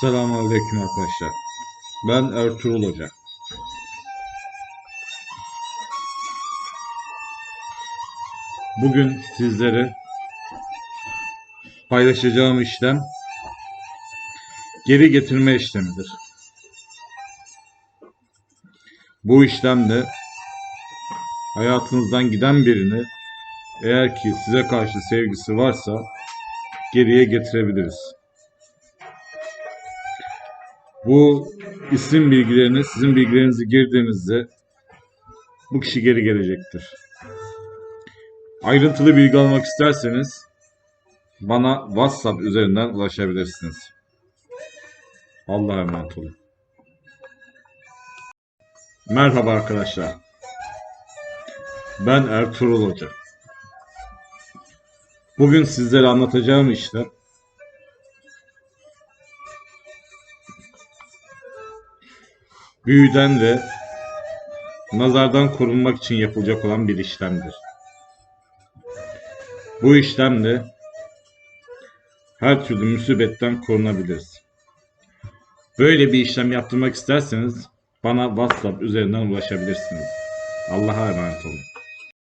Selamünaleyküm arkadaşlar. Ben Ertuğrul Hoca. Bugün sizlere paylaşacağım işlem geri getirme işlemidir. Bu işlemde hayatınızdan giden birini eğer ki size karşı sevgisi varsa geriye getirebiliriz. Bu isim bilgilerini, sizin bilgilerinizi girdiğinizde bu kişi geri gelecektir. Ayrıntılı bilgi almak isterseniz bana WhatsApp üzerinden ulaşabilirsiniz. Allah'a emanet olun. Merhaba arkadaşlar. Ben Ertuğrul Hoca. Bugün sizlere anlatacağım işlem büyüden ve nazardan korunmak için yapılacak olan bir işlemdir. Bu işlemle her türlü musibetten korunabiliriz. Böyle bir işlem yaptırmak isterseniz bana WhatsApp üzerinden ulaşabilirsiniz. Allah'a emanet olun.